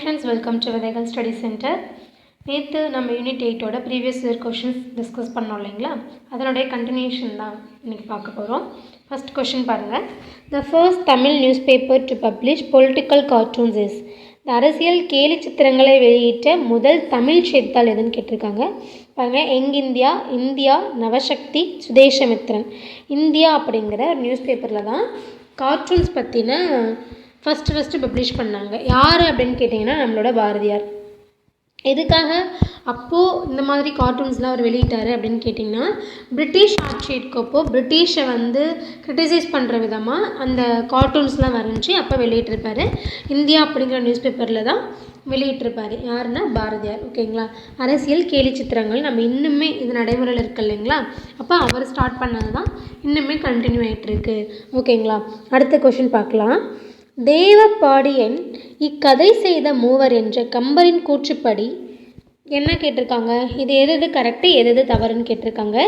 Friends welcome to Vidhaigal study centre நேற்று நம்ம unit எயிட்டோட ப்ரீவியஸ் இயர் கொஷின்ஸ் டிஸ்கஸ் பண்ணோம் இல்லைங்களா? அதனுடைய கண்டினியூஷன் தான் இன்றைக்கி பார்க்க போகிறோம் ஃபர்ஸ்ட் கொஷின் பாருங்கள் the first Tamil newspaper to publish political cartoons is இந்த அரசியல் கேலி சித்திரங்களை வெளியிட்ட முதல் தமிழ் செய்தித்தாள் எதுன்னு கேட்டிருக்காங்க. பாருங்கள் Young India India Navasakthi Swadesamitran India அப்படிங்கிற நியூஸ் பேப்பரில் தான் கார்ட்டூன்ஸ் பற்றின ஃபஸ்ட்டு ஃபஸ்ட்டு பப்ளிஷ் பண்ணாங்க. யார் அப்படின்னு கேட்டிங்கன்னா நம்மளோட பாரதியார். எதுக்காக அப்போது இந்த மாதிரி கார்ட்டூன்ஸ்லாம் அவர் வெளியிட்டார் அப்படின்னு கேட்டிங்கன்னா பிரிட்டிஷ் ஆட்சி இருக்கப்போ பிரிட்டிஷை வந்து கிரிட்டிசைஸ் பண்ணுற விதமாக அந்த கார்ட்டூன்ஸ்லாம் வரைஞ்சி அப்போ வெளியிட்டிருப்பார். இந்தியா அப்படிங்கிற நியூஸ் பேப்பரில் தான் வெளியிட்டிருப்பார். யாருன்னா பாரதியார் ஓகேங்களா அரசியல் கேலி சித்திரங்கள். நம்ம இன்னுமே இது நடைமுறையில் இருக்குது இல்லைங்களா? அப்போ அவர் ஸ்டார்ட் பண்ணது தான் இன்னுமே கண்டினியூ ஆகிட்டுருக்கு ஓகேங்களா அடுத்த கொஷின் பார்க்கலாம். தேவபாடியன் இக்கதை செய்த மூவர் என்ற கம்பரின் கூற்றுப்படி என்ன கேட்டிருக்காங்க? இது எது எது கரெக்டு எது எது தவறுன்னு கேட்டிருக்காங்க.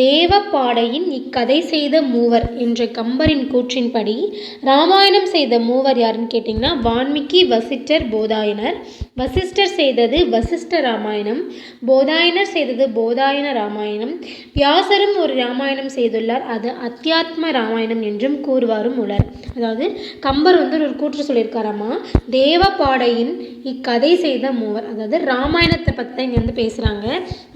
தேவப்பாடையின் இக்கதை செய்த மூவர் என்ற கம்பரின் கூற்றின்படி ராமாயணம் செய்த மூவர் யாருன்னு கேட்டிங்கன்னா வான்மீகி வசிஷ்டர் போதாயனர். வசிஷ்டர் செய்தது வசிஷ்ட ராமாயணம். போதாயனர் செய்தது போதாயன ராமாயணம். வியாசரும் ஒரு ராமாயணம் செய்துள்ளார். அது அத்தியாத்ம ராமாயணம் என்றும் கூறுவாரும் உலர் அதாவது கம்பர் வந்து ஒரு கூற்று சொல்லியிருக்காராமா? தேவப்பாடையின் இக்கதை செய்த மூவர் அதாவது ராமாயணத்தை பற்றி தான் இங்கே வந்து பேசுகிறாங்க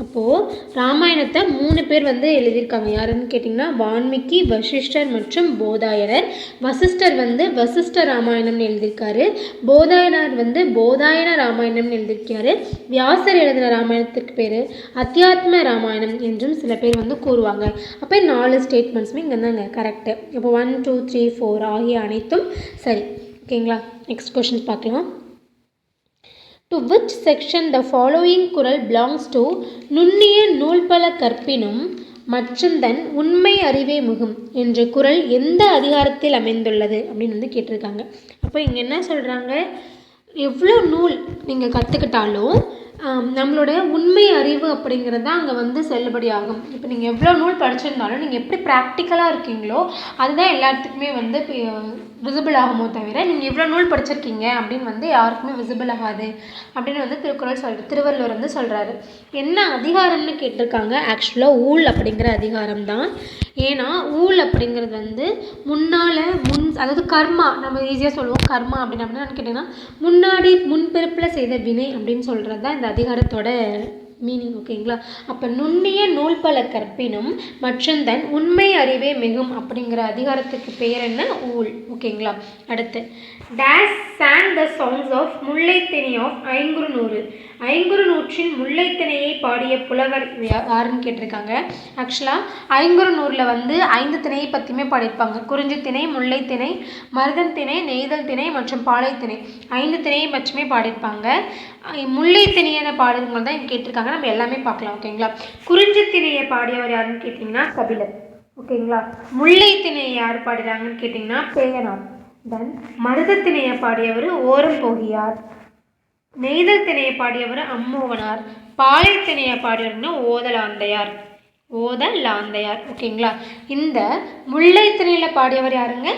அப்போது ராமாயணத்தை மூணு பேர் வந்து எழுதியிருக்காங்க. யாருன்னு கேட்டிங்கன்னா வான்மீகி வசிஷ்டர் மற்றும் போதாயனர். வசிஷ்டர் வந்து வசிஷ்ட ராமாயணம்னு எழுதியிருக்காரு. போதாயனர் வந்து போதாயன ராமாயணம்னு எழுதியிருக்காரு. வியாசர் எழுதின ராமாயணத்துக்கு பேர் அத்தியாத்ம ராமாயணம் என்றும் சில பேர் வந்து கூறுவாங்க. அப்போ நாலு ஸ்டேட்மெண்ட்ஸுமே இங்கே தாங்க கரெக்டு இப்போ ஒன் டூ த்ரீ ஃபோர் ஆகிய அனைத்தும் சரி. ஓகேங்களா நெக்ஸ்ட் கொஷின்ஸ் பார்க்கலாம். To which section the following kural belongs to நுண்ணிய நூல்பல கற்பினும் மற்றும் தன் உண்மை அறிவே முகும் என்ற குரல் எந்த அதிகாரத்தில் அமைந்துள்ளது அப்படின்னு வந்து கேட்டிருக்காங்க. அப்போ இங்கே என்ன சொல்கிறாங்க எவ்வளோ நூல் நீங்கள் கற்றுக்கிட்டாலும் நம்மளோட உண்மை அறிவு அப்படிங்கிறது தான் அங்கே வந்து செல்லுபடியாகும் இப்போ நீங்கள் எவ்வளோ நூல் படிச்சிருந்தாலும் நீங்கள் எப்படி ப்ராக்டிக்கலாக இருக்கீங்களோ அதுதான் எல்லாத்துக்குமே வந்து விசிபிள் ஆகுமோ தவிர நீங்கள் இவ்வளோ நூல் படிச்சிருக்கீங்க அப்படின்னு வந்து யாருக்குமே விசிபிள் ஆகாது அப்படின்னு வந்து திருக்குறள் சொல் திருவள்ளுவர் வந்து சொல்கிறாரு என்ன அதிகாரம்னு கேட்டிருக்காங்க? ஆக்சுவலாக ஊழ் அப்படிங்கிற அதிகாரம் தான் ஏன்னா ஊழ் அப்படிங்கிறது வந்து முன்னால் முன் அதாவது கர்மா நம்ம ஈஸியாக சொல்லுவோம் கர்மா அப்படின்னு அப்படின்னு கேட்டிங்கன்னா முன்னாடி முன்பிறப்பில் செய்த வினை அப்படின்னு சொல்கிறது தான் இந்த அதிகாரத்தோட மீனிங் ஓகேங்களா அப்போ நுண்ணிய நூல் பல கற்பினும் மற்றந்தன் உண்மை அறிவே மிகும் அப்படிங்கிற அதிகாரத்துக்கு பேர் என்ன? ஊழ் ஓகேங்களா அடுத்து this song the songs of Mullaithinai of Ainkurunuru Ainkurunuru நூற்றின் முல்லைத்திணையை பாடிய புலவர் யாருன்னு கேட்டிருக்காங்க? ஆக்சுவலாக ஐங்குறு நூறில் வந்து ஐந்து திணையை பற்றியுமே பாடியிருப்பாங்க. குறிஞ்சி திணை முல்லைத்திணை மருதன் திணை நெய்தல் திணை மற்றும் பாலைத்திணை. ஐந்து திணையை பற்றியுமே பாடியிருப்பாங்க. முல்லைத்திணையை பாடுறவங்க தான் கேட்டிருக்காங்க. நம்ம எல்லாமே பார்க்கலாம் ஓகேங்களா குறிஞ்சித்திணையை பாடியவர் யாருன்னு கேட்டிங்கன்னா கபிலர் ஓகேங்களா முல்லை திணையை யார் பாடுறாங்கன்னு கேட்டிங்கன்னா பேயனார் தென் மருதத்திணையை பாடியவர் ஓரம் போகியார். நெய்தல் திணையை பாடியவர் அம்மோவனார் பாலைத்திணையை பாடியவர்னா ஓதலாந்தையார். ஓதலாந்தையார் ஓகேங்களா? இந்த முல்லைத்தனையில் பாடியவர் யாருங்க?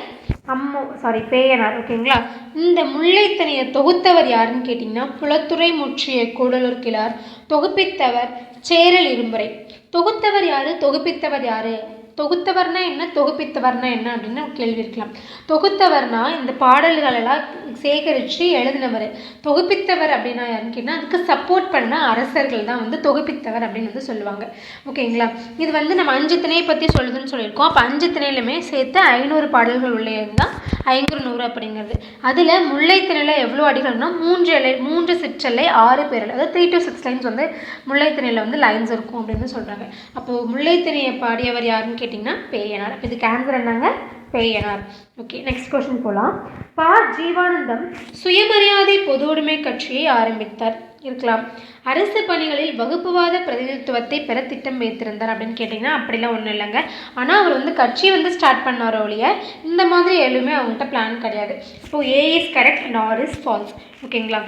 அம்மு சாரி பேயனார். ஓகேங்களா? இந்த முல்லைத்தனையை தொகுத்தவர் யாருன்னு கேட்டிங்கன்னா புலத்துறை முற்றிய கூடலூர் கிழார். தொகுப்பித்தவர் சேரல் இரும்புரை. தொகுத்தவர் யார்? தொகுப்பித்தவர் யார்? தொகுத்தவர்னா என்ன தொகுப்பித்தவர்னா என்ன அப்படின்னு கேள்வி இருக்கலாம். தொகுத்தவர்னா இந்த பாடல்களெல்லாம் சேகரித்து எழுதினவர். தொகுப்பித்தவர் அப்படின்னா யாருன்னு கேட்டால் அதுக்கு சப்போர்ட் பண்ண அரசர்கள் தான் வந்து தொகுப்பித்தவர் அப்படின்னு வந்து சொல்லுவாங்க. ஓகேங்களா? இது வந்து நம்ம அஞ்சு திணையை பற்றி சொல்லுதுன்னு சொல்லியிருக்கோம். அப்போ அஞ்சு திணையிலுமே சேர்த்து ஐநூறு பாடல்கள் உள்ளே இருந்தால் ஐங்குறு நூறு அப்படிங்கிறது. அதில் முல்லை திணையில் எவ்வளோ அடிகள்னா மூன்று இலை மூன்று சிற்றலை ஆறு பேரல். அதாவது த்ரீ டு சிக்ஸ் லைன்ஸ் வந்து முல்லை திணையில் வந்து லைன்ஸ் இருக்கும் அப்படின்னு சொல்கிறாங்க அப்போது முல்லை திணையை பாடியவர் யாருன்னு கேட்டிங்கன்னா பேயனார் அப்போ இதுக்கு ஆன்சர் என்னங்க பேயனார் ஓகே நெக்ஸ்ட் கொஸ்டின் போகலாம் பா. ஜீவானந்தம் சுயமரியாதை பொது கட்சியை ஆரம்பித்தார். இருக்கலாம். அரசு பணிகளில் வகுப்புவாத பிரதிநிதித்துவத்தை பெற திட்டம் வைத்திருந்தார் அப்படின்னு கேட்டிங்கன்னா அப்படிலாம் ஒன்றும் இல்லைங்க. ஆனால் அவர் வந்து கட்சி வந்து ஸ்டார்ட் பண்ணாரோ ஒழிய இந்த மாதிரி எதுவுமே அவங்கள்ட்ட பிளான் கிடையாது. இப்போ A is correct and R is false ஓகேங்களா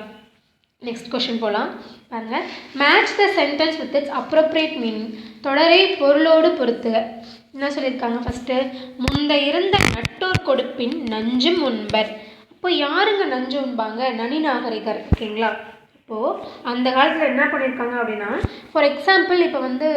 நெக்ஸ்ட் கொஷின் போகலாம் பாருங்கள் match the sentence with its appropriate meaning தொடரை பொருளோடு பொறுத்துக என்ன சொல்லியிருக்காங்க? ஃபஸ்ட்டு முந்த இருந்த நட்டோர் கொடுப்பின் நஞ்சும் உண்பர். இப்போ யாருங்க நஞ்சு உண்பாங்க? நனி நாகரிகர் ஓகேங்களா? இப்போது அந்த காலத்தில் என்ன பண்ணியிருக்காங்க அப்படின்னா ஃபார் எக்ஸாம்பிள் இப்போ வந்து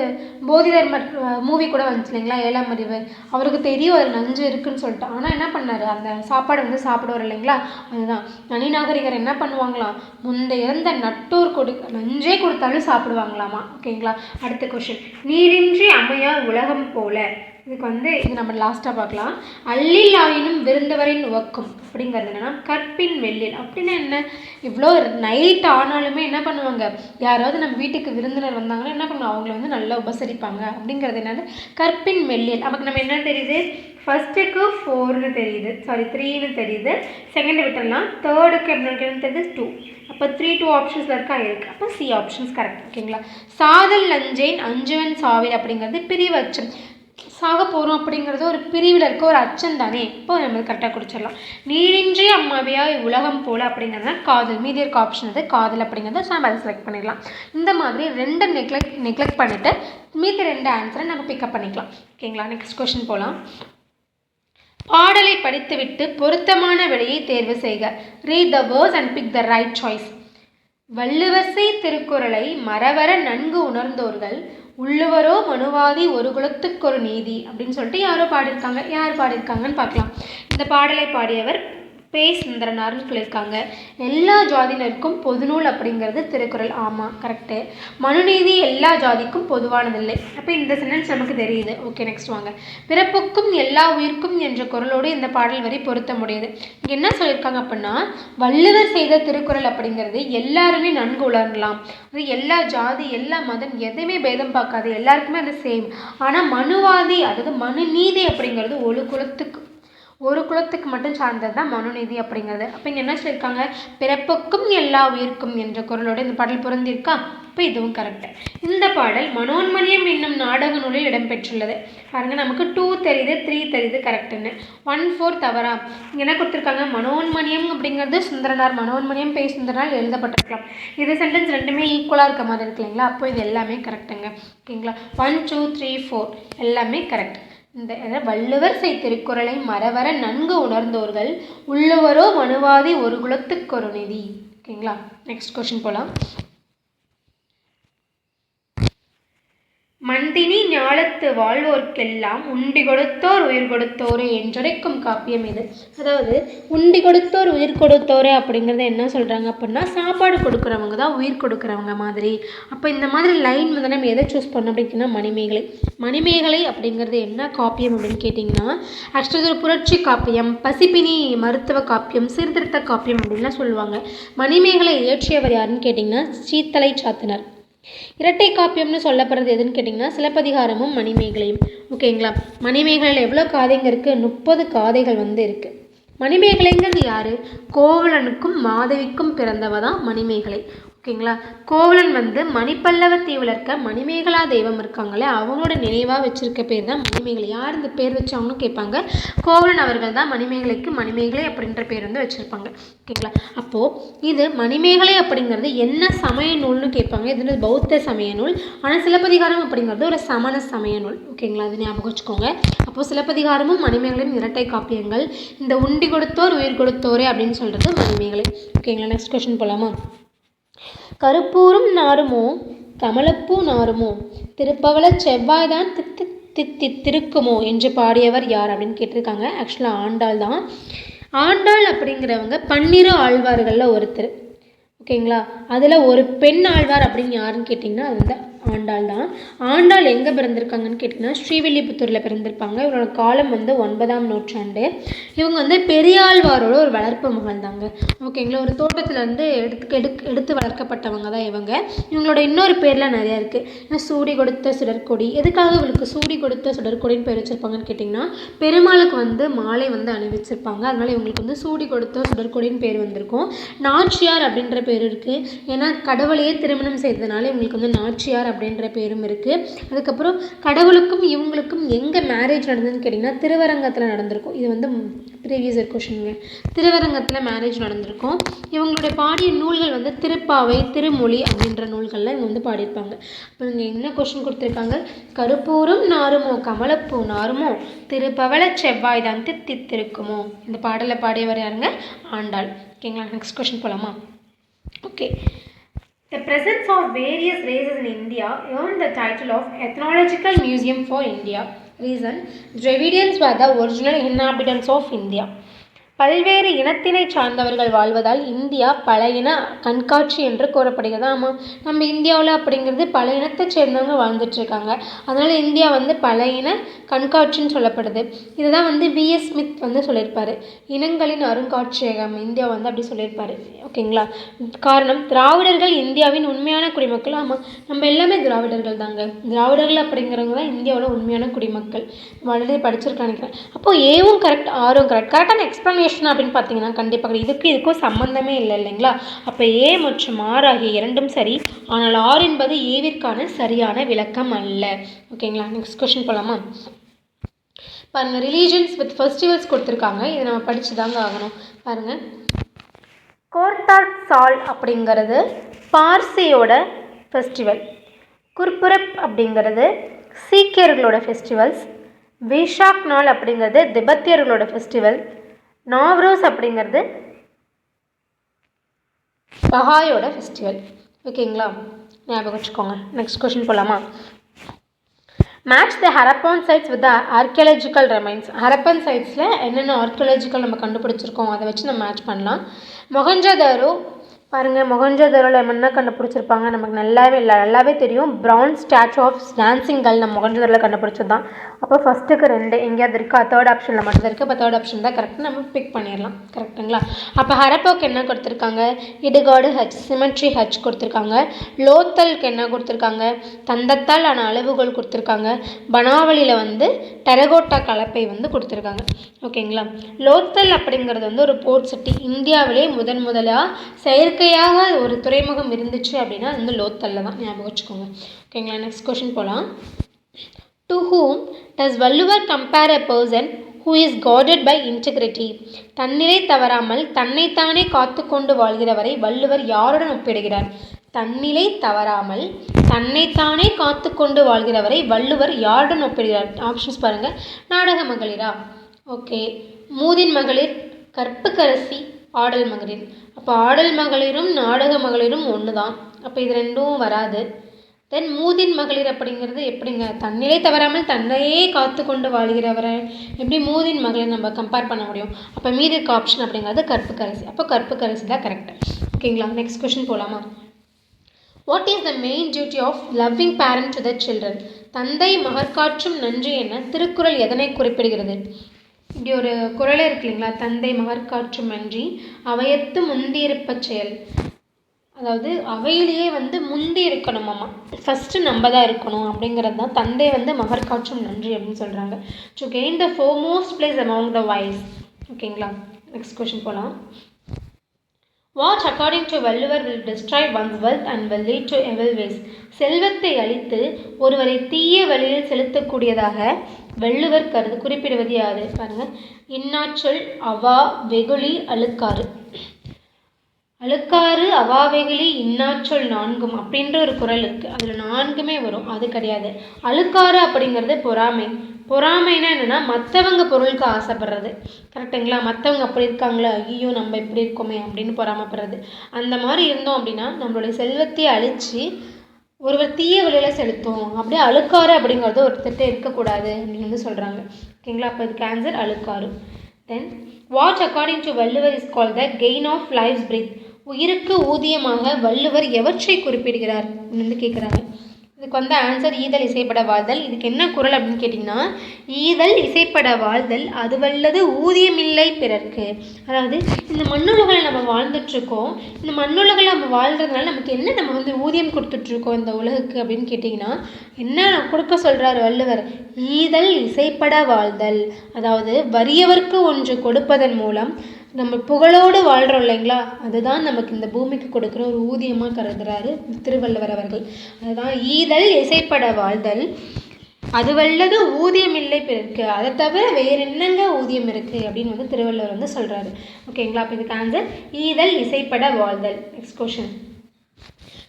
போதிதர்மர் மூவி கூட வந்துச்சு இல்லைங்களா? ஏழாம் அறிவு அவருக்கு தெரியும் அதில் நஞ்சு இருக்குன்னு சொல்லிட்டு. ஆனால் என்ன பண்ணார்? அந்த சாப்பாடு வந்து சாப்பிடுவார் இல்லைங்களா? அதுதான். நனி நாகரிகர் என்ன பண்ணுவாங்களாம்? முந்தை இறந்த நட்டோர் கொடு நஞ்சே கொடுத்தாலும் சாப்பிடுவாங்களாமா? ஓகேங்களா? அடுத்த கொஷின் நீரின்றி அமையா உலகம் போல. இதுக்கு வந்து இது நம்ம லாஸ்ட்டாக பார்க்கலாம். அள்ளில் ஆயினும் விருந்தவரின் ஒக்கம் அப்படிங்கிறது என்னன்னா கற்பின் வெள்ளில். அப்படின்னா என்ன? இவ்வளோ நைட் ஆனாலுமே என்ன பண்ணுவாங்க? யாராவது நம்ம வீட்டுக்கு விருந்தினர் வந்தாங்கன்னா என்ன பண்ணுவாங்க? அவங்கள வந்து நல்லா உபசரிப்பாங்க. அப்படிங்கிறது என்னது? கற்பின் மெல்லியல் நமக்கு நம்ம என்ன தெரியுது? ஃபஸ்ட்டுக்கு ஃபோர்னு தெரியுது. சாரி த்ரீன்னு தெரியுது. செகண்ட் விட்டுடலாம். தேர்டுக்கு என்ன தெரியுது? டூ அப்போ த்ரீ டூ ஆப்ஷன்ஸில் இருக்கா? இருக்குது அப்போ சி ஆப்ஷன்ஸ் கரெக்ட் ஓகேங்களா சாதல் லஞ்சேன் அஞ்சுவன் சாவில் அப்படிங்கிறது பிரிவச்சம். சாக போகிறோம் அப்படிங்கிறது ஒரு பிரிவில் இருக்க ஒரு அச்சம் தானே? இப்போ நம்ம கரெக்டாக குடிச்சிடலாம். நீரின்றி அம்மாவியா உலகம் போல் அப்படிங்கிறது காதல். மீதி இருக்க ஆப்ஷன் அது காதல் அப்படிங்கிறத ஸோ நம்ம அதை செலக்ட் பண்ணிடலாம். இந்த மாதிரி ரெண்டு நெக்லெக்ட் நெக்லெக்ட் பண்ணிவிட்டு மீதி ரெண்டு ஆன்சரை நம்ம பிக்கப் பண்ணிக்கலாம். ஓகேங்களா நெக்ஸ்ட் கொஷின் போகலாம் பாடலை படித்துவிட்டு பொருத்தமான விடையை தேர்வு செய்க. Read the verse and pick the right choice வள்ளுவசை திருக்குறளை மரவர நன்கு உணர்ந்தோர்கள். உள்ளுவரோ மனுவாதி ஒரு குலத்துக்கொரு நீதி அப்படின்னு சொல்லிட்டு யாரோ பாடியிருக்காங்க. யார் பாடியிருக்காங்கன்னு பார்க்கலாம். இந்த பாடலை பாடியவர் பே சுந்தரனார்னு சொல்லியிருக்காங்க. எல்லா ஜாதியினருக்கும் பொதுநூல் அப்படிங்கிறது திருக்குறள். ஆமாம் கரெக்டு மனுநீதி எல்லா ஜாதிக்கும் பொதுவானதில்லை. அப்போ இந்த சென்டென்ஸ் நமக்கு தெரியுது. ஓகே நெக்ஸ்ட் வாங்க. பிறப்புக்கும் எல்லா உயிர்க்கும் என்ற குரலோடு இந்த பாடல் வரி பொருத்த முடியுது. இங்கே என்ன சொல்லியிருக்காங்க அப்படின்னா வள்ளுவர் செய்த திருக்குறள் அப்படிங்கிறது எல்லாருமே நன்கு உணரலாம். அது எல்லா ஜாதி எல்லா மதம் எதையுமே பேதம் பார்க்காது. எல்லாருக்குமே அது சேம் ஆனால் மனுவாதி அதாவது மனுநீதி அப்படிங்கிறது ஒரு குலத்துக்கு ஒரு குலத்துக்கு மட்டும் சார்ந்தது தான் மனுநீதி அப்படிங்கிறது. அப்போ இங்கே என்ன சொல்லியிருக்காங்க பிறப்புக்கும் எல்லா உயிர்க்கும் என்ற குரலோடு இந்த பாடல் பொருந்திருக்கா இப்போ இதுவும் கரெக்டு இந்த பாடல் மனோன்மணியம் என்னும் நாடக நூலில் இடம்பெற்றுள்ளது. பாருங்க நமக்கு டூ தெரியுது த்ரீ தெரியுது கரெக்டுன்னு ஒன் ஃபோர் தவறா. இங்கே என்ன கொடுத்துருக்காங்க? மனோன்மணியம் அப்படிங்கிறது சுந்தரனார் மனோன்மணியம் பே சுந்தரனார் எழுதப்பட்டிருக்கலாம். இது சென்டென்ஸ் ரெண்டுமே ஈக்குவலாக இருக்க மாதிரி இருக்கு இல்லைங்களா? அப்போ இது எல்லாமே கரெக்டுங்க ஓகேங்களா? ஒன் டூ த்ரீ ஃபோர் எல்லாமே கரெக்ட் இந்த அதாவது வள்ளுவர் செய் திருக்குறளை மறவர நன்கு உணர்ந்தோர்கள் உள்ளுவரோ மனுவாதி ஒரு குலத்துக்கொரு நிதி. ஓகேங்களா? நெக்ஸ்ட் கொஷின் போகலாம் மந்தினி ஞாலத்து வாழ்வோர்க்கெல்லாம் உண்டி கொடுத்தோர் உயிர் கொடுத்தோரே என்றுரைக்கும் காப்பியம் இது. அதாவது உண்டி கொடுத்தோர் உயிர் கொடுத்தோரே அப்படிங்கிறத என்ன சொல்கிறாங்க அப்படின்னா சாப்பாடு கொடுக்குறவங்க தான் உயிர் கொடுக்குறவங்க மாதிரி. அப்போ இந்த மாதிரி லைன் வந்து நம்ம எதை சூஸ் பண்ணோம் அப்படின்னா மணிமேகலை. மணிமேகலை அப்படிங்கிறது என்ன காப்பியம் அப்படின்னு கேட்டிங்கன்னா ஆக்சுவலி ஒரு புரட்சி காப்பியம் பசிப்பினி மருத்துவ காப்பியம் சீர்திருத்த காப்பியம் அப்படின்லாம் சொல்லுவாங்க. மணிமேகலை இயற்றியவர் யாருன்னு கேட்டிங்கன்னா சீத்தலை சாத்தனர். இரட்டை காப்பியம்னு சொல்லப்படுறது எதுன்னு கேட்டிங்கன்னா சிலப்பதிகாரமும் மணிமேகலையும். ஓகேங்களா மணிமேகலையில் எவ்வளோ காதைங்க இருக்குது முப்பது காதைகள் வந்து இருக்குது மணிமேகலைங்கிறது யார்? கோவலனுக்கும் மாதவிக்கும் பிறந்தவ தான் மணிமேகலை. ஓகேங்களா? கோவலன் வந்து மணிப்பல்லவ தீவில் இருக்க மணிமேகலா தெய்வம் இருக்காங்களே அவங்களோட நினைவாக வச்சிருக்க பேர் தான் மணிமேகலை. யார் இந்த பேர் வச்சவங்கன்னு கேட்பாங்க? கோவலன் அவர்கள் தான் மணிமேகலைக்கு மணிமேகலை அப்படின்ற பேர் வந்து வச்சுருப்பாங்க. ஓகேங்களா? அப்போது இது மணிமேகலை அப்படிங்கிறது என்ன சமய நூல்னு கேட்பாங்க? இது வந்து பௌத்த சமய நூல். ஆனால் சிலப்பதிகாரம் அப்படிங்கிறது ஒரு சமண சமய நூல். ஓகேங்களா? அது ஞாபகம் வச்சுக்கோங்க. அப்போது சிலப்பதிகாரமும் மணிமேகலையும் இரட்டை காப்பியங்கள். இந்த உண்டி கொடுத்தோர் உயிர் கொடுத்தோரே அப்படின்னு சொல்கிறது மணிமேகலை. ஓகேங்களா? நெக்ஸ்ட் கொஷின் போகலாமா கருப்பூரும் நாருமோ? கமலப்பூ நாருமோ? திருப்பவள செவ்வாய்தான் தித்து தித்தி திருக்குமோ? என்று பாடியவர் யார் அப்படின்னு கேட்டிருக்காங்க. ஆக்சுவலாக ஆண்டாள் தான். ஆண்டாள் அப்படிங்கிறவங்க பன்னிரு ஆழ்வார்களில் ஒருத்தர். ஓகேங்களா அதில் ஒரு பெண் ஆழ்வார் அப்படின்னு யாருன்னு கேட்டிங்கன்னா அது வந்து ஆண்டாள் தான் ஆண்டாள் எங்கே பிறந்திருக்காங்கன்னு கேட்டிங்கன்னா ஸ்ரீவில்லிபுத்தூரில் பிறந்திருப்பாங்க. இவரோட காலம் வந்து ஒன்பதாம் நூற்றாண்டு. இவங்க வந்து பெரியாழ்வாரோட ஒரு வளர்ப்பு மகள் தாங்க ஓகேங்களா? ஒரு தோட்டத்தில் எடுத்து எடுக் எடுத்து வளர்க்கப்பட்டவங்க தான் இவங்க. இவங்களோட இன்னொரு பேர்லாம் நிறையா இருக்குது சூடி கொடுத்த சுடற்கொடி? எதுக்காக இவளுக்கு சூடி கொடுத்த சுடற்கொடின்னு பேர் வச்சுருப்பாங்கன்னு கேட்டிங்கன்னா பெருமாளுக்கு வந்து மாலை வந்து அணிவிச்சிருப்பாங்க. அதனால் இவங்களுக்கு வந்து சூடி கொடுத்த சுடற்கொடின்னு பேர் வந்திருக்கும். நாச்சியார் அப்படின்ற பேர் இருக்குது ஏன்னா கடவுளையே திருமணம் செய்ததுனால இவங்களுக்கு வந்து நாச்சியார் அப்படின்ற பேரும் இருக்குது அதுக்கப்புறம் கடவுளுக்கும் இவங்களுக்கும் எங்கே மேரேஜ் நடந்ததுன்னு கேட்டிங்கன்னா திருவரங்கத்தில் நடந்திருக்கும். இது வந்து ப்ரீவியஸ் இயர் கொஷினுங்க திருவரங்கத்தில் மேரேஜ் நடந்திருக்கும். இவங்களுடைய பாடிய நூல்கள் வந்து திருப்பாவை திருமொழி அப்படின்ற நூல்களில் இவங்க வந்து பாடியிருப்பாங்க. இப்போ இங்கே என்ன கொஷின் கொடுத்துருக்காங்க? கருப்பூரும் நாருமோ கமலப்பூ நாருமோ திருப்பவள செவ்வாய் தான் தித்தித்திருக்குமோ. இந்த பாடலை பாடியவர் யாருங்க? ஆண்டாள். ஓகேங்களா நெக்ஸ்ட் கொஷின் போகலாமா okay The presence of various races in India earned the title of Ethnological Museum for India. Reason Dravidians were the original inhabitants of India. பல்வேறு இனத்தினை சார்ந்தவர்கள் வாழ்வதால் இந்தியா பல இன கண்காட்சி என்று கூறப்படுகிறது. ஆமாம் நம்ம இந்தியாவில் அப்படிங்கிறது பல இனத்தை சேர்ந்தவங்க வாழ்ந்துட்டு இருக்காங்க. அதனால் இந்தியா வந்து பல இன கண்காட்சின்னு சொல்லப்படுது. இதுதான் வந்து விஎஸ் ஸ்மித் வந்து சொல்லியிருப்பார். இனங்களின் அருங்காட்சியகம் இந்தியா வந்து அப்படி சொல்லியிருப்பார். ஓகேங்களா? காரணம் திராவிடர்கள் இந்தியாவின் உண்மையான குடிமக்கள். ஆமாம் நம்ம எல்லாமே திராவிடர்கள் தாங்க. திராவிடர்கள் அப்படிங்கிறவங்க தான் இந்தியாவில் உண்மையான குடிமக்கள். வளர்ந்து படிச்சிருக்கான்னு நினைக்கிறேன். அப்போது ஏவும் கரெக்ட் ஆரும் கரெக்ட் கரெக்டான எக்ஸ்ப்ளனேஷன் அப்படின்னு பார்த்தீங்கன்னா கண்டிப்பாக இதுக்கு இதுக்கும் சம்மந்தமே இல்லை இல்லைங்களா? அப்போ ஏ மற்றும் ஆர் ஆகிய இரண்டும் சரி. ஆனால் ஆர் என்பது ஏவிற்கான சரியான விளக்கம் அல்ல. ஓகேங்களா நெக்ஸ்ட் கொஷின் போகலாமா பாருங்கள் ரிலீஜன்ஸ் வித் ஃபெஸ்டிவல்ஸ் கொடுத்துருக்காங்க. இதை நம்ம படித்து தாங்க ஆகணும். பாருங்கள் கோர்தாட் சால் அப்படிங்கிறது பார்சியோட ஃபெஸ்டிவல் குர்புரப் அப்படிங்கிறது சீக்கியர்களோட ஃபெஸ்டிவல்ஸ் விஷாக் நாள் அப்படிங்கிறது திபெத்தியர்களோட ஃபெஸ்டிவல் நாவ்ரோஸ் அப்படிங்கிறது பஹாயோட ஃபெஸ்டிவல் ஓகேங்களா ஞாபகம் வச்சுக்கோங்க. நெக்ஸ்ட் கொஷின் போகலாமா match the Harappan sites with the archaeological remains Harappan சைட்ஸில் என்னென்ன ஆர்கியாலஜிக்கல் நம்ம கண்டுபிடிச்சிருக்கோம்? அதை வச்சு நம்ம மேட்ச் பண்ணலாம். மொஹஞ்சதாரோ பாருங்கள் மொகஞ்சதரோவில் என்ன கண்டுபிடிச்சிருப்பாங்க. நமக்கு நல்லாவே இல்லை நல்லாவே தெரியும். Bronze statue of dancing girl நம்ம மொஹஞ்சதாரோவில் கண்டுபிடிச்சது தான் அப்போ ஃபஸ்ட்டுக்கு ரெண்டு எங்கேயாவது இருக்கா? தேர்ட் ஆப்ஷனில் மட்டும் இருக்குது இப்போ தேர்ட் ஆப்ஷன் தான் கரெக்ட் நம்ம பிக் பண்ணிடலாம். கரெக்டுங்களா அப்போ ஹரப்போக்கு என்ன கொடுத்துருக்காங்க? இடுகாடு ஹச் சிமெட்ரி ஹச் கொடுத்துருக்காங்க. லோத்தலுக்கு என்ன கொடுத்துருக்காங்க? தந்தத்தால் ஆன அளவுகோல் கொடுத்துருக்காங்க. பனாவளியில் வந்து டெரகோட்டா கலப்பை வந்து கொடுத்துருக்காங்க. ஓகேங்களா லோத்தல் அப்படிங்கிறது வந்து ஒரு போர்ட் சிட்டி இந்தியாவிலே முதன் முதலாக செயற்கை இயற்கையாக ஒரு துறைமுகம் இருந்துச்சு அப்படின்னா அது வந்து லோத்தல்ல தான் ஞாபகம் வச்சுக்கோங்க. ஓகேங்களா நெக்ஸ்ட் கொஷின் போகலாம் to whom does Valluvar compare a person who is guarded by integrity தன்னிலை தவறாமல் தன்னைத்தானே காத்து கொண்டு வாழ்கிறவரை வள்ளுவர் யாருடன் ஒப்பிடுகிறார்? தன்னிலை தவறாமல் தன்னைத்தானே காத்து கொண்டு வாழ்கிறவரை வள்ளுவர் யாருடன் ஒப்பிடுகிறார்? ஆப்ஷன்ஸ் பாருங்கள் நாடக மகளிரா? ஓகே மூதின் மகளிர் கற்புக்கரசி ஆடல் மகளிர். அப்போ ஆடல் மகளிரும் நாடக மகளிரும் ஒன்று தான் அப்போ இது ரெண்டும் வராது. தென் மூதின் மகளிர் அப்படிங்கிறது எப்படிங்க? தன்னிலை தவறாமல் தன்னையே காத்து கொண்டு வாழ்கிறவரை. எப்படி மூதின் மகளிர் நம்ம கம்பேர் பண்ண முடியும்? அப்போ மீதி இருக்க ஆப்ஷன் அப்படிங்கிறது கற்புக்கரசி அப்போ கற்புக்கரசி தான் கரெக்ட் ஓகேங்களா நெக்ஸ்ட் கொஷின் போகலாமா what is the main duty of loving parent to the children தந்தை மகற்காற்றும் நன்றி என திருக்குறள் எதனை குறிப்பிடுகிறது? இப்படி ஒரு குரலை இருக்கு இல்லைங்களா? தந்தை மகற்காற்றும் நன்றி அவையத்து முந்தியிருப்பச் செயல். அதாவது அவையிலேயே வந்து முந்தி இருக்கணுமாம்மா ஃபஸ்ட்டு நம்ம தான் இருக்கணும் அப்படிங்கிறது தான் தந்தை வந்து மகர் காற்றும் நன்றி அப்படின்னு சொல்கிறாங்க so gain the foremost place among the wise ஓகேங்களா நெக்ஸ்ட் கொஷின் போகலாம் what according to Valluvar will destroy one's wealth and will lead to evil ways செல்வத்தை அழித்து ஒருவரை தீய வழியில் செலுத்தக்கூடியதாக வள்ளுவர் கருது குறிப்பிடுவது யாது பாருங்க. இன்னாச்சொல் அவா வெகுளி அழுக்காறு. அழுக்காறு அவாவெகிலி இன்னாச்சொல் நான்கும் அப்படின்ற ஒரு குறள் இருக்குது அதில் நான்குமே வரும். அது கிடையாது. அழுக்காறு அப்படிங்கிறது பொறாமை. பொறாமைனா என்னென்னா மற்றவங்க பொருளுக்கு ஆசைப்படுறது. கரெக்டுங்களா? மற்றவங்க அப்படி இருக்காங்களா? ஐயோ நம்ம இப்படி இருக்கோமே அப்படின்னு பொறாமைப்படுறது. அந்த மாதிரி இருந்தோம் அப்படின்னா நம்மளுடைய செல்வத்தை அழித்து ஒருவர் தீய வழியில் செலுத்தும். அப்படியே அழுக்காறு அப்படிங்கிறது ஒருத்தர்கிட்ட இருக்கக்கூடாது அப்படின்னு வந்து சொல்கிறாங்க ஓகேங்களா? அப்போ இதுக்கு ஆன்சர் அழுக்காறு. Then what according to Valluvar is call the gain of life breath உயிருக்கு ஊதியமாக வள்ளுவர் எவற்றை குறிப்பிடுகிறார்? அப்படின்னு வந்து கேட்குறாங்க இதுக்கு வந்து ஆன்சர் ஈதல் இசைப்பட வாழ்தல். இதுக்கு என்ன குரல் அப்படின்னு கேட்டிங்கன்னா ஈதல் இசைப்பட வாழ்தல் அது வல்லது ஊதியமில்லை பிறர்க்கு. அதாவது இந்த மண்ணுலகில் நம்ம வாழ்ந்துட்டுருக்கோம். இந்த மண்ணுலகில் நம்ம வாழ்கிறதுனால நமக்கு என்ன நம்ம வந்து ஊதியம் கொடுத்துட்ருக்கோம் இந்த உலகுக்கு அப்படின்னு கேட்டிங்கன்னா என்ன கொடுக்க சொல்கிறார் வள்ளுவர்? ஈதல் இசைப்பட வாழ்தல். அதாவது வறியவர்க்கு ஒன்று கொடுப்பதன் மூலம் நம்ம புகழோடு வாழ்கிறோம் இல்லைங்களா? அதுதான் நமக்கு இந்த பூமிக்கு கொடுக்குற ஒரு ஊதியமாக கருதுகிறாரு திருவள்ளுவர் அவர்கள். அதுதான் ஈதல் இசைப்பட வாழ்தல். அது வல்லது ஊதியம் இல்லை பிறருக்கு. அதை தவிர வேறு என்னங்க ஊதியம் இருக்குது அப்படின்னு வந்து திருவள்ளுவர் வந்து சொல்கிறாரு ஓகேங்களா அப்போ இதுக்கு ஆன்சர் ஈதல் இசைப்பட வாழ்தல். நெக்ஸ்ட் கொஷின்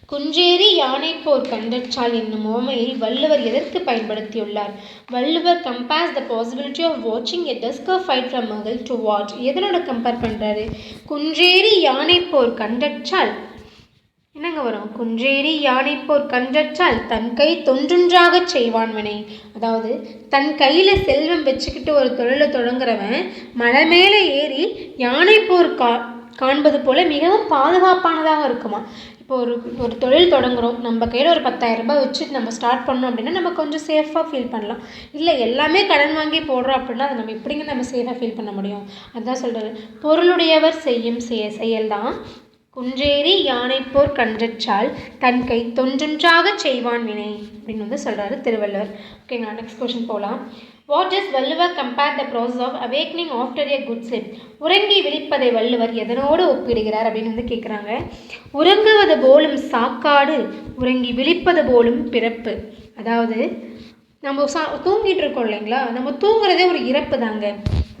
குஞ்சேரி யானைப்போர் கண்டற்றால் என்னும் ஓமையை வள்ளுவர் எதற்கு பயன்படுத்தியுள்ளார்? Valluvar compares the possibility of வாட்சிங் எ டஸ்கர் ஃபைட் ஃப்ரம் மகள் டு வாட்ச் எதனோட கம்பேர் பண்ணுறாரு குஞ்சேரி யானைப்போர் கண்டற்றால். என்னங்க வரும்? குன்றேறி யானைப்போர் கன்றற்றால் தன் கை தொன்றொன்றாகச் செய்வான் வினை அதாவது தன் கையில் செல்வம் வச்சுக்கிட்டு ஒரு தொழிலை தொடங்குறவன் மலை மேலே ஏறி யானைப்போர் கா காண்பது போல மிகவும் பாதுகாப்பானதாக இருக்குமா இப்போ ஒரு ஒரு தொழில் தொடங்குறோம். நம்ம கையில் ஒரு பத்தாயிரம் ரூபாய் நம்ம ஸ்டார்ட் பண்ணோம் அப்படின்னா நம்ம கொஞ்சம் சேஃபாக ஃபீல் பண்ணலாம். இல்லை எல்லாமே கடன் வாங்கி போடுறோம் அப்படின்னா அதை நம்ம எப்படிங்க நம்ம சேஃபாக ஃபீல் பண்ண முடியும்? அதுதான் சொல்கிறாரு பொருளுடையவர் செய்யும் செய செயல்தான். குன்றேறி யானைப்போர் கன்றச்சால் தன் கை தொன்றொன்றாகச் செய்வான் வினை அப்படின்னு வந்து சொல்கிறாரு திருவள்ளுவர். ஓகேங்களா நெக்ஸ்ட் கொஷின் போகலாம் what is Valluvar compare the process of awakening after a good sleep உறங்கி விழிப்பதை வள்ளுவர் எதனோடு ஒப்பிடுகிறார் அப்படின்னு வந்து கேட்குறாங்க உறங்குவது போலும் சாக்காடு உறங்கி விழிப்பது போலும் பிறப்பு. அதாவது நம்ம சா தூங்கிட்டு இருக்கோம் இல்லைங்களா? நம்ம தூங்குறதே ஒரு இறப்பு தாங்க.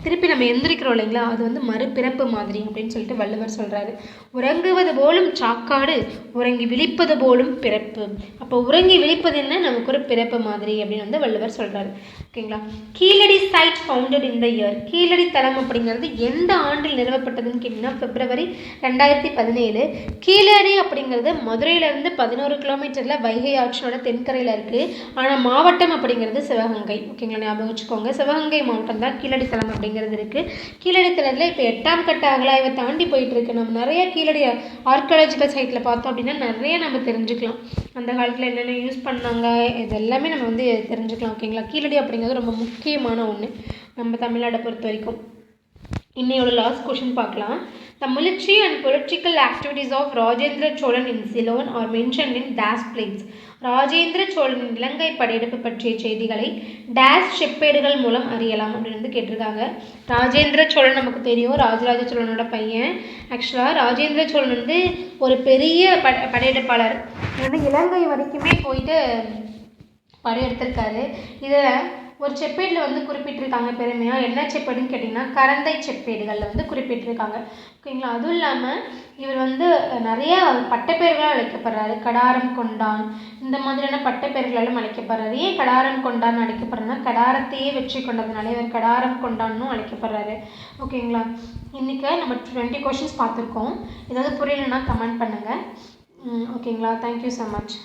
திருப்பி நம்ம எந்திரிக்கிறோம் இல்லைங்களா? அது வந்து மறுபிறப்பு மாதிரி அப்படின்னு சொல்லிட்டு வள்ளுவர் சொல்கிறாரு உறங்குவது போலும் சாக்காடு உறங்கி விழிப்பது போலும் பிறப்பு. அப்போ உறங்கி விழிப்பது என்ன? நமக்கு ஒரு பிறப்பு மாதிரி அப்படின்னு வந்து வள்ளுவர் சொல்கிறாரு ஓகேங்களா? கீழடி சைட் ஃபவுண்டட் இந்த இயர் கீழடி தளம் அப்படிங்கிறது எந்த ஆண்டில் நிறுவப்பட்டதுன்னு கேட்டிங்கன்னா பிப்ரவரி ரெண்டாயிரத்தி பதினேழு. கீழடி அப்படிங்கிறது மதுரையிலேருந்து பதினோரு கிலோமீட்டரில் வைகை ஆற்றோட தென்கரையில் இருக்குது ஆனால் மாவட்டம் அப்படிங்கிறது சிவகங்கை. ஓகேங்களா? ஞாபகம் வச்சுக்கோங்க. சிவகங்கை மாவட்டம் தான் கீழடி தளம் அப்படிங்கிறது இருக்குது கீழடி தளத்தில் இப்போ எட்டாம் கட்ட அகலாய்வை தாண்டி போயிட்டுருக்கு நம்ம நிறைய கீழடி ஆர்கியாலஜிக்கல் சைட்டில் பார்த்தோம் அப்படின்னா நிறைய நம்ம தெரிஞ்சுக்கலாம். அந்த காலத்தில் என்னென்ன யூஸ் பண்ணாங்க இது எல்லாமே நம்ம வந்து தெரிஞ்சுக்கலாம். ஓகேங்களா? கீழடி அப்படிங்கிறது ரொம்ப முக்கியமான ஒன்று நம்ம தமிழ்நாடை பொறுத்த வரைக்கும். இன்னையோட லாஸ்ட் கொஷின் பார்க்கலாம். The military and political activities of Rajendra Cholan in Ceylon are mention in days plains Rajendra சோழனின் இலங்கை படையெடுப்பு பற்றிய செய்திகளை டேஸ் ஷெப்பேடுகள் மூலம் அறியலாம் அப்படின்னு வந்து கேட்டிருக்காங்க. ராஜேந்திர சோழன் நமக்கு தெரியும். ராஜராஜ சோழனோட பையன். ஆக்சுவலாக ராஜேந்திர சோழன் வந்து ஒரு பெரிய பட படையெடுப்பாளர். வந்து இலங்கை வரைக்குமே போயிட்டு படையெடுத்திருக்காரு. இதில் ஒரு செப்பேடில் வந்து குறிப்பிட்டிருக்காங்க பெருமையாக என்ன செப்பேடுன்னு கேட்டிங்கன்னா கரந்தை செப்பேடுகளில் வந்து குறிப்பிட்டிருக்காங்க. ஓகேங்களா? அதுவும் இல்லாமல் இவர் வந்து நிறைய பட்டப்பெயர்களால் அழைக்கப்படுறாரு. கடாரம் கொண்டான். இந்த மாதிரியான பட்டப்பெயர்களாலும் அழைக்கப்படுறாரு. ஏன் கடாரம் கொண்டான் அழைக்கப்படுறதுனா கடாரத்தையே வெற்றி கொண்டதுனால இவர் கடாரம் கொண்டான்னும் அழைக்கப்படுறாரு. ஓகேங்களா? இன்றைக்கி நம்ம டுவெண்ட்டி கொஷின்ஸ் பார்த்துருக்கோம். ஏதாவது புரியலைன்னா கமெண்ட் பண்ணுங்கள் ஓகேங்களா? Thank you so much